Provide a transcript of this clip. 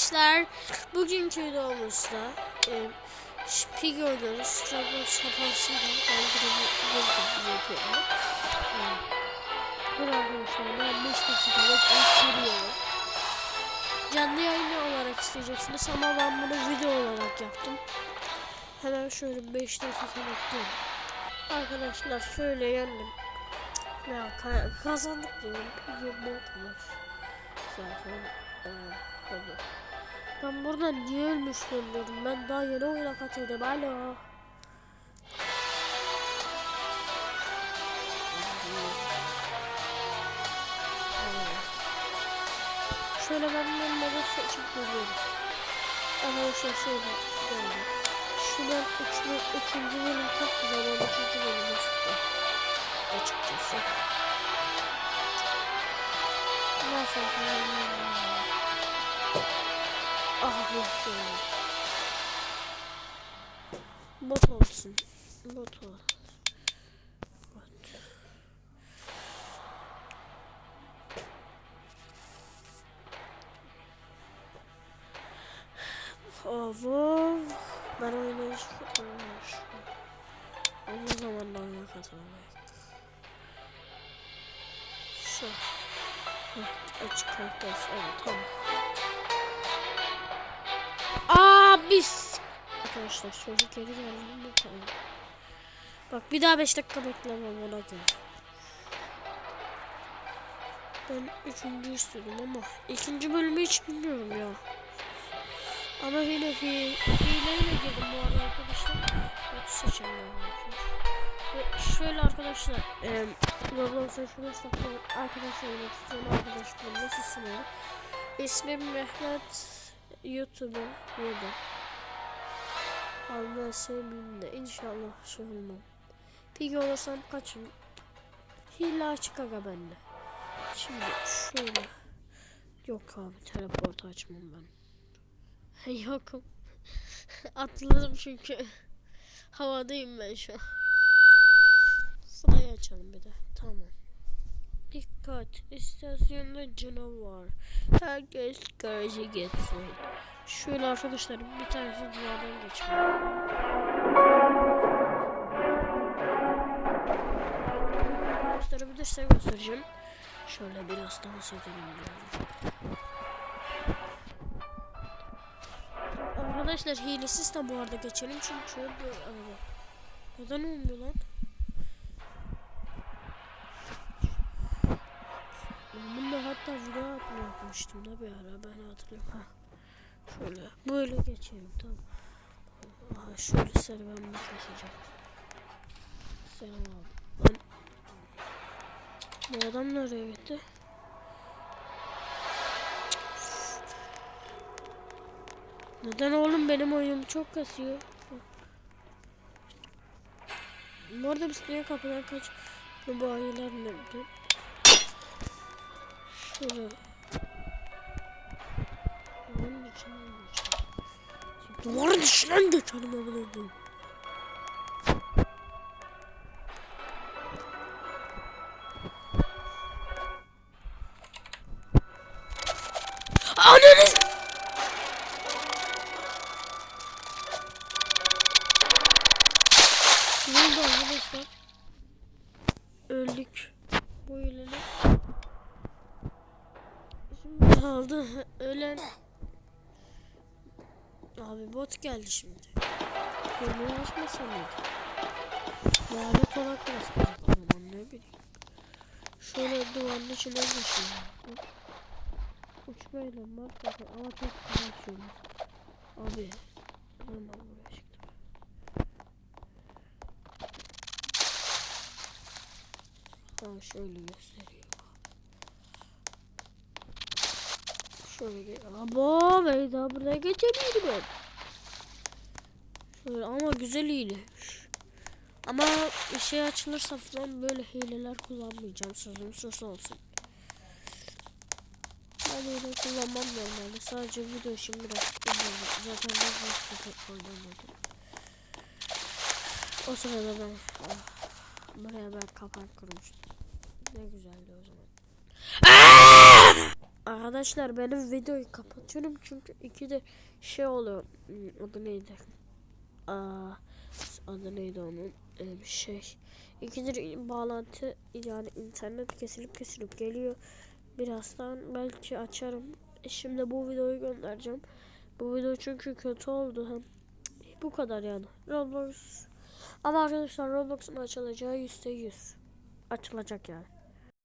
arkadaşlar. Bugünkü videomuzda e, Pig oynuyoruz. Roblox kafasıyla ben bunu yapıyorum. Dur arkadaşlar ben 5 dakikalık açtırıyorum. Canlı yayını olarak isteyeceksiniz ama ben bunu video olarak yaptım. Hemen şöyle 5 dakika bekliyorum. Arkadaşlar şöyle yendim. Ya ka- kazandık diyorum. Pig botmuş. Zaten ee, tabii. Ben burada niye ölmüş görüyorum? Ben daha yeni oyuna katıldım. Alo. Şöyle ben bunları seçip görüyorum. Arkadaşlar şöyle geldi. Şuradan üçlü, ikinci bölüm çok güzel. Ben üçüncü bölüm istedim. Açıkçası. Nasıl Ah olsun. Bot olsun. Bot ol. Bot. Ovo. Ben oyunu hiç tutmamış. Onun zaman da oyuna katılmayız. Şu. Heh, açık kalitesi. Evet tamam. Aa biz. Arkadaşlar çocuk geri geldi. Bakalım. Bak bir daha 5 dakika beklemem ona göre. Ben üçüncü istiyordum ama ikinci bölümü hiç bilmiyorum ya. Ama yine hi hileyle girdim bu arada arkadaşlar. Evet seçelim Ve şöyle arkadaşlar e, Roblox'a şu dakika arkadaşlar olmak isteyen arkadaşlarım nasılsın ya? İsmim Mehmet YouTube'a yedi. Allah sevmeyeyim de inşallah şey olmam. Pigi olursam kaçın. Hile açık aga bende. Şimdi şöyle. Yok abi teleport açmam ben. Yokum. Atladım çünkü. Havadayım ben şu an. Sırayı açalım bir de. Tamam. Dikkat. İstasyonda canavar. Herkes garaja geçsin. Şöyle arkadaşlar bir tanesi duvardan geçiyor. Gösterebilirsem göstereceğim. Şöyle biraz edelim diyorum. Arkadaşlar hilesiz de bu arada geçelim çünkü bir araba. Neden olmuyor lan? Ben bunda hatta video yapma yapmıştım da bir ara ben hatırlıyorum. Ha. Şöyle böyle geçelim tamam. Aha şöyle serüvenimi keseceğim. Selam abi. Lan. Bu adam nereye gitti? Neden oğlum benim oyunum çok kasıyor. Bu arada biz niye kapıdan kaç bu ayılar nerede? Şöyle. Duvarın içinden geçelim. Duvarın içinden geçelim amına koyayım. Şimdi aldı. Ölen. Abi bot geldi şimdi. Yemeği açmasa mıydı? Lanet olarak basmayacak o zaman ne bileyim. Şöyle duvarın içinden geçiyor. Uçmayla markası ama çok güzel açıyorum. Abi. Hemen buraya çıktım. Ha şöyle gösteriyor. Şöyle gel. Abo daha buraya geçemiyordum ben. Şöyle ama güzel hile. Ama bir şey açılırsa falan böyle hileler kullanmayacağım. Sözüm söz olsun. Ben hile kullanmam normalde. Sadece video için biraz kullanıyorum. Zaten ben tek oynamadım. O sırada ben ah, buraya ben kapak kurmuştum. Ne güzeldi. Arkadaşlar benim videoyu kapatıyorum çünkü ikide şey oluyor. Hmm, Adı neydi? Aa, adı neydi onun? Ee, şey. İkidir bağlantı yani internet kesilip kesilip geliyor. Birazdan belki açarım. E, Şimdi bu videoyu göndereceğim. Bu video çünkü kötü oldu hem. Bu kadar yani. Roblox. Ama arkadaşlar Roblox'un açılacağı yüzde yüz. Açılacak yani.